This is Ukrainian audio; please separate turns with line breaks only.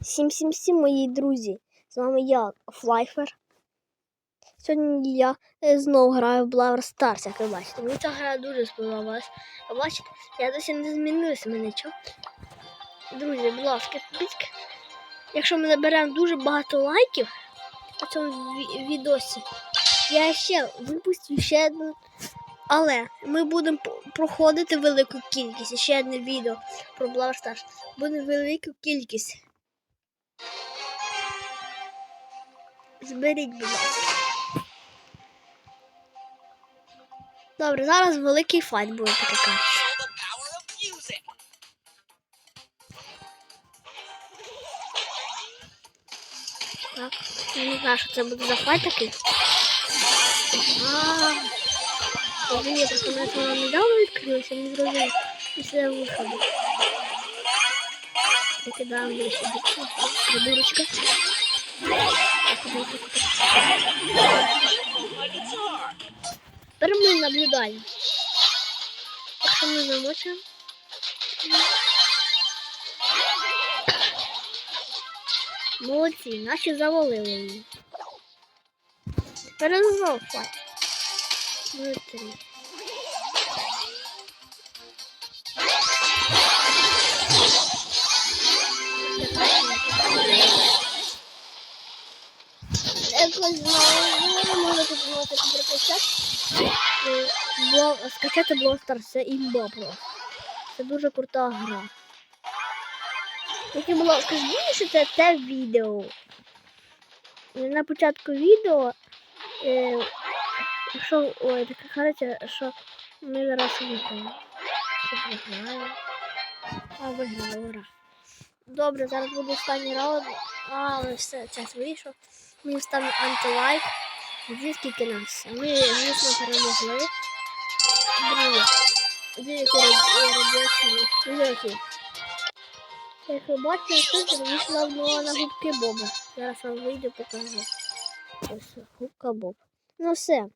Всім-всім-всім, мої друзі. З вами я, Флайфер. Сьогодні я е, знову граю в Blower Stars, як ви бачите. Мені ця гра дуже сподобалась. Ви бачите, я досі не змінився мене чого. Друзі, будь ласка, підписка. Якщо ми наберемо дуже багато лайків на цьому відосі, я ще випустю ще одну. Але ми будемо проходити велику кількість. Ще одне відео про Stars. Буде велику кількість. Зберіть, будь ласка. Добре, зараз великий файт буде така. Так, я не знаю, що це буде за файт такий. А, Извини, просто мене це недавно відкрилося, не зрозумів. Після виходу. Прикидаємо десь сюди. Придурочка. Тепер ми наблюдаємо. Якщо ми замочимо. Молодці, наші завалили її. Тепер файт. Ну, три. Знову можна тут можна переписати. Е, Бла- Скачати Stars, це імба просто. Це дуже крута гра. Тільки було, скажіть, що це те відео. На початку відео, е, якщо, ой, така кажеться, що ми зараз виграємо. Чи виграємо? А, виграли, ура. Добре, зараз буде останній раунд. Але все, час вийшов. Ми ставимо антилайк. Дві скільки нас. Ми, звісно, перемогли. Друге. Дві радіації. Радіації. Як ви бачите, тут вийшла на губки Боба. Зараз вам вийде покажу. Ось губка Боб. Ну все.